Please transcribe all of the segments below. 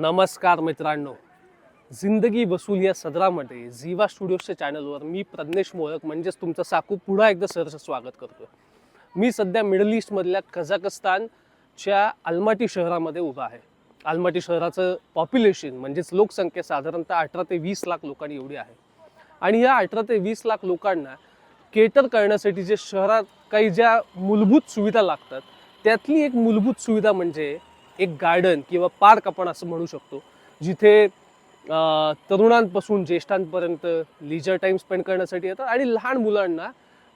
नमस्कार मित्रांनो. जिंदगी वसूल या सदरामध्ये झिवा स्टुडिओच्या चॅनलवर मी प्रज्ञेश मोहक म्हणजेच तुमचं साकू पुन्हा एकदा सहर्ष स्वागत करतो मी सध्या मिडल ईस्टमधल्या कझाकस्तानच्या अल्माटी शहरामध्ये उभा आहे. अल्माटी शहराचं पॉप्युलेशन म्हणजेच लोकसंख्या साधारणतः अठरा ते वीस लाख लोकांनी एवढी आहे. आणि या अठरा ते वीस लाख लोकांना केटर करण्यासाठी जे शहरात काही ज्या मूलभूत सुविधा लागतात त्यातली एक मूलभूत सुविधा म्हणजे एक गार्डन किंवा पार्क आपण असं म्हणू शकतो जिथे तरुणांपासून ज्येष्ठांपर्यंत लिजर टाईम स्पेंड करण्यासाठी येतात आणि लहान मुलांना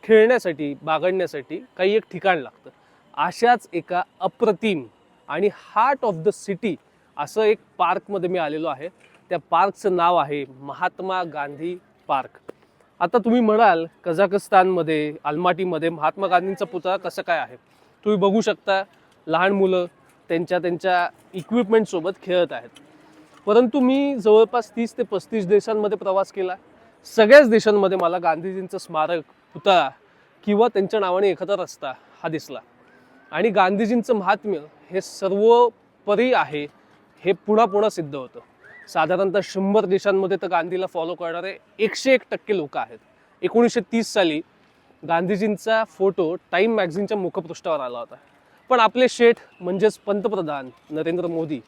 खेळण्यासाठी बागडण्यासाठी काही एक ठिकाण लागतं. अशाच एका अप्रतिम आणि हार्ट ऑफ द सिटी असं एक पार्कमध्ये मी आलेलो आहे. त्या पार्कचं नाव आहे महात्मा गांधी पार्क. आता तुम्ही म्हणाल कझाकस्तानमध्ये अल्माटीमध्ये महात्मा गांधींचा पुतळा कसं काय आहे? तुम्ही बघू शकता लहान मुलं त्यांच्या त्यांच्या इक्विपमेंटसोबत खेळत आहेत. परंतु मी जवळपास तीस ते पस्तीस देशांमध्ये प्रवास केला. सगळ्याच देशांमध्ये मला गांधीजींचं स्मारक पुतळा किंवा त्यांच्या नावाने एखादा रस्ता हा दिसला. आणि गांधीजींचं महात्म्य हे सर्वोपरी आहे हे पुन्हा पुन्हा सिद्ध होतं. साधारणतः शंभर देशांमध्ये तर गांधीला फॉलो करणारे एकशे एक टक्के लोक आहेत. एकोणीसशे तीस साली गांधीजींचा फोटो टाईम मॅगझिनच्या मुखपृष्ठावर आला होता. पण आपले शेठ म्हणजेच पंतप्रधान नरेंद्र मोदी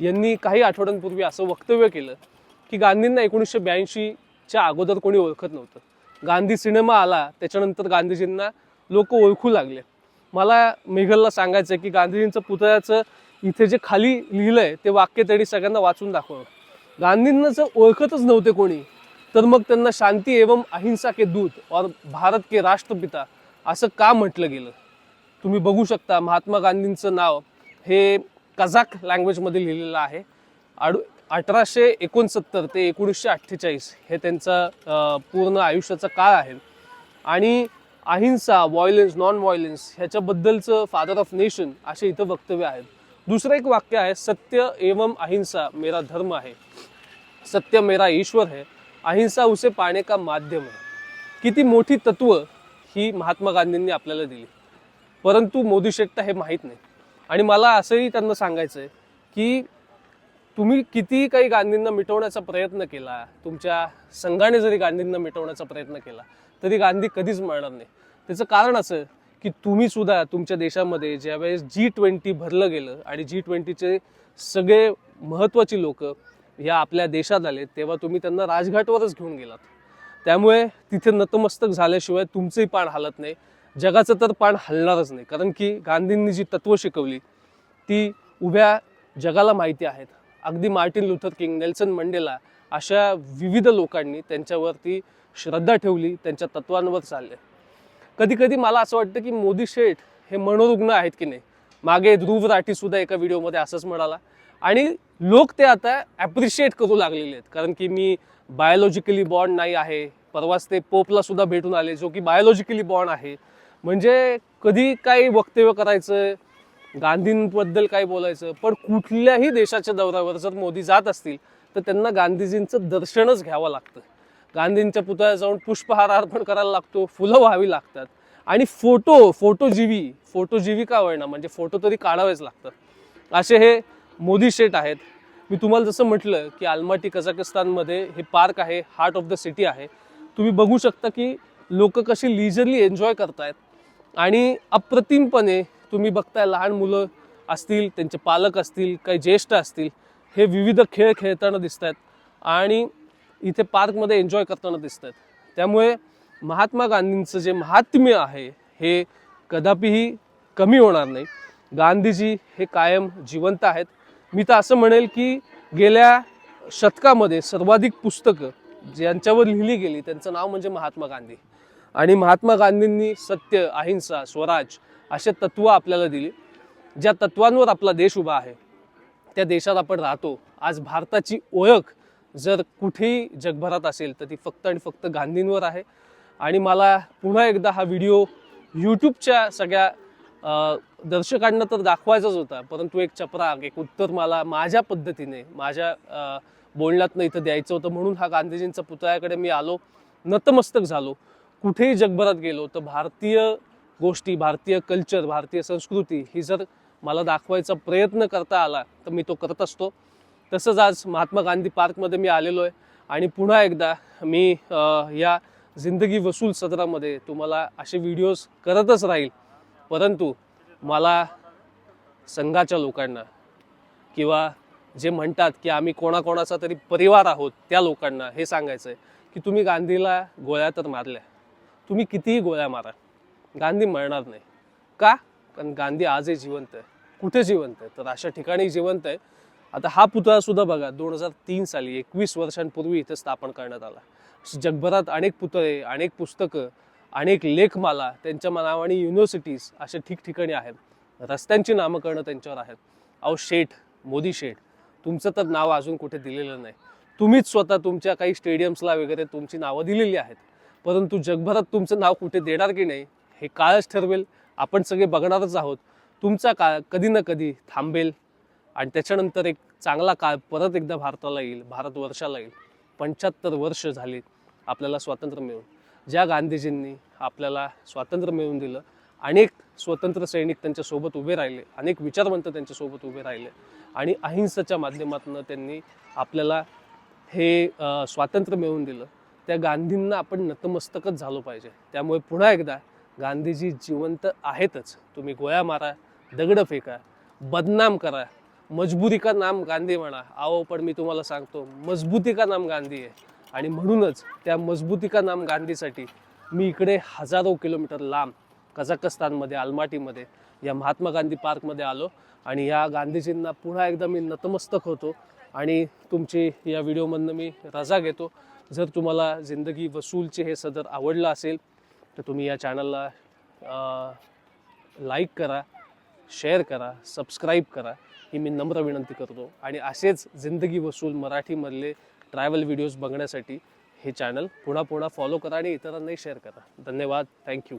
यांनी काही आठवड्यांपूर्वी असं वक्तव्य केलं की गांधींना एकोणीसशे ब्याऐंशीच्या अगोदर कोणी ओळखत नव्हतं. गांधी सिनेमा आला त्याच्यानंतर गांधीजींना लोक ओळखू लागले. मला मेघलला सांगायचं आहे की गांधीजींचं पुतळ्याचं इथे जे खाली लिहिलं आहे ते वाक्य त्यांनी सगळ्यांना वाचून दाखवलं. गांधींना जर ओळखतच नव्हते कोणी तर मग त्यांना शांती एवं अहिंसा के दूत और भारत के राष्ट्रपिता असं का म्हटलं गेलं? तुम्ही बघू शकता महात्मा गांधींचं नाव हे कझाक लँग्वेजमध्ये लिहिलेलं आहे. आडू अठराशे एकोणसत्तर ते एकोणीसशे अठ्ठेचाळीस हे त्यांचं पूर्ण आयुष्याचा काळ आहे. आणि अहिंसा व्हायलन्स नॉन व्हायलन्स ह्याच्याबद्दलचं फादर ऑफ नेशन असे इथं वक्तव्य आहेत दुसरं एक वाक्य आहे सत्य एवं अहिंसा मेरा धर्म आहे. सत्य मेरा ईश्वर है अहिंसा उसे पाने का माध्यम आहे किती मोठी तत्व ही महात्मा गांधींनी आपल्याला दिली. परंतु मोदी शेट्टा हे माहीत नाही. आणि मला असंही त्यांना सांगायचं आहे की तुम्ही किती काही गांधींना मिटवण्याचा प्रयत्न केला तुमच्या संघाने जरी गांधींना मिटवण्याचा प्रयत्न केला तरी गांधी कधीच मरणार नाही. त्याचं कारण असं की तुम्ही सुद्धा तुमच्या देशामध्ये ज्यावेळेस जी ट्वेंटी भरलं गेलं आणि जी ट्वेंटीचे सगळे महत्त्वाची लोक या आपल्या देशात आले तेव्हा तुम्ही त्यांना राजघाटवरच घेऊन गेलात. त्यामुळे तिथे नतमस्तक झाल्याशिवाय तुमचंही पाण हालत नाही. जगाचं तर पान हलणारच नाही. कारण की गांधींनी जी तत्त्व शिकवली ती उभ्या जगाला माहिती आहेत. अगदी Martin Luther King Nelson Mandela अशा विविध लोकांनी त्यांच्यावरती श्रद्धा ठेवली त्यांच्या तत्वांवर चालले. कधी कधी मला असं वाटतं की मोदी शेठ हे मनोरुग्ण आहेत की नाही? मागे ध्रुव राठीसुद्धा एका व्हिडिओमध्ये असंच म्हणाला. आणि लोक ते आता ॲप्रिशिएट करू लागलेले आहेत. कारण की मी बायोलॉजिकली बॉन्ड नाही आहे. परवाच ते पोपला सुद्धा भेटून आले जो की बायोलॉजिकली बॉन्ड आहे. म्हणजे कधी काही वक्तव्य करायचं गांधींबद्दल काय बोलायचं पण कुठल्याही देशाच्या दौऱ्यावर जर मोदी जात असतील तर त्यांना गांधीजींचं दर्शनच घ्यावं लागतं. गांधींच्या पुतळ्यात जाऊन पुष्पहार अर्पण करायला लागतो फुलं व्हावी लागतात. आणि फोटो फोटोजीवी फोटोजीवी का होईना म्हणजे फोटो तरी काढावेच लागतात. असे हे मोदी शेट आहेत. मी तुम्हाला जसं म्हटलं की आलमाटी कझाकिस्तानमध्ये हे पार्क आहे हार्ट ऑफ द सिटी आहे. तुम्ही बघू शकता की लोक कशी लिजरली एन्जॉय करतायत. आणि अप्रतिमपणे तुम्ही बघताय लहान मुलं असतील त्यांचे पालक असतील काही ज्येष्ठ असतील हे विविध खेळ खेळताना दिसत आहेत आणि इथे पार्कमध्ये एन्जॉय करताना दिसत आहेत त्यामुळे महात्मा गांधींचं जे महात्म्य आहे हे कदापिही कमी होणार नाही. गांधीजी हे कायम जिवंत आहेत. मी तर असं म्हणेल की गेल्या शतकामध्ये सर्वाधिक पुस्तकं ज्यांच्यावर लिहिली गेली त्यांचं नाव म्हणजे महात्मा गांधी. आणि महात्मा गांधींनी सत्य अहिंसा स्वराज असे तत्व आपल्याला दिली. ज्या तत्वांवर आपला देश उभा आहे त्या देशात आपण राहतो. आज भारताची ओळख जर कुठेही जगभरात असेल तर ती फक्त आणि फक्त गांधींवर आहे. आणि मला पुन्हा एकदा हा व्हिडिओ यूट्यूबच्या सगळ्या दर्शकांना तर दाखवायचाच होता परंतु एक चपराक एक उत्तर मला माझ्या पद्धतीने माझ्या अ, बोलण्यातनं इथं द्यायचं होतं. म्हणून हा गांधीजींचा पुतळ्याकडे मी आलो. नतमस्तक झालो. कुठेही जगभरात गेलो तर भारतीय गोष्टी भारतीय कल्चर भारतीय संस्कृती ही जर मला दाखवायचा प्रयत्न करता आला तर मी तो करत असतो. तसंच आज महात्मा गांधी पार्कमध्ये मी आलेलो आहे आणि पुन्हा एकदा मी या जिंदगी वसूल सदरामध्ये तुम्हाला असे व्हिडिओज करतच राहील. परंतु मला संघाच्या लोकांना किंवा जे म्हणतात की आम्ही कोणाकोणाचा तरी परिवार आहोत त्या लोकांना हे सांगायचं आहे की तुम्ही गांधीला गोळ्या तर मारल्या. तुम्ही कितीही गोळ्या मारा गांधी मरणार नाही. का? कारण गांधी आजही जिवंत आहे. कुठे जिवंत आहे? तर अशा ठिकाणी जिवंत आहे. आता हा पुतळा सुद्धा बघा दोन हजार तीन साली एकवीस वर्षांपूर्वी इथे स्थापन करण्यात आला. जगभरात अनेक पुतळे अनेक पुस्तकं अनेक लेखमाला त्यांच्या नावाने युनिव्हर्सिटीज अशा ठिकठिकाणी आहेत. रस्त्यांची नामकरणं त्यांच्यावर आहेत. अहो शेठ मोदी शेठ तुमचं तर नाव अजून कुठे दिलेलं नाही. तुम्हीच स्वतः तुमच्या काही स्टेडियम्सला वगैरे तुमची नावं दिलेली आहेत. परंतु जगभरात तुमचं नाव कुठे देणार की नाही हे काळच ठरवेल. आपण सगळे बघणारच आहोत. तुमचा काळ कधी ना कधी थांबेल आणि त्याच्यानंतर एक चांगला काळ परत एकदा भारताला येईल भारतवर्षाला येईल. पंच्याहत्तर वर्ष झाली आपल्याला स्वातंत्र्य मिळून. ज्या गांधीजींनी आपल्याला स्वातंत्र्य मिळवून दिलं अनेक स्वतंत्र सैनिक त्यांच्यासोबत उभे राहिले अनेक विचारवंत त्यांच्यासोबत उभे राहिले आणि अहिंसेच्या माध्यमातून त्यांनी आपल्याला हे स्वातंत्र्य मिळवून दिलं. त्या गांधींना आपण नतमस्तकच झालो पाहिजे. त्यामुळे पुन्हा एकदा गांधीजी जिवंत आहेतच. तुम्ही गोळ्या मारा दगडं फेका बदनाम करा मजबुरी का नाम गांधी म्हणा. आओ पण मी तुम्हाला सांगतो मजबूती का नाम गांधी आहे. आणि म्हणूनच त्या मजबूती का नाम गांधीसाठी मी इकडे हजारो किलोमीटर लांब कझाकस्तानमध्ये आलमाटीमध्ये या महात्मा गांधी पार्कमध्ये आलो. आणि या गांधीजींना पुन्हा एकदा मी नतमस्तक होतो. आणि तुमची या व्हिडिओमधनं मी रजा घेतो. जर तुम्हाला जिंदगी वसूलचे हे सदर आवडलं असेल तर तुम्ही या चॅनलला लाईक करा शेअर करा सबस्क्राईब करा ही मी नम्र विनंती करतो. आणि असेच जिंदगी वसूल मराठीमधले ट्रॅव्हल व्हिडिओज बघण्यासाठी हे चॅनल पुन्हा पुन्हा फॉलो करा आणि इतरांनाही शेअर करा. धन्यवाद. थँक्यू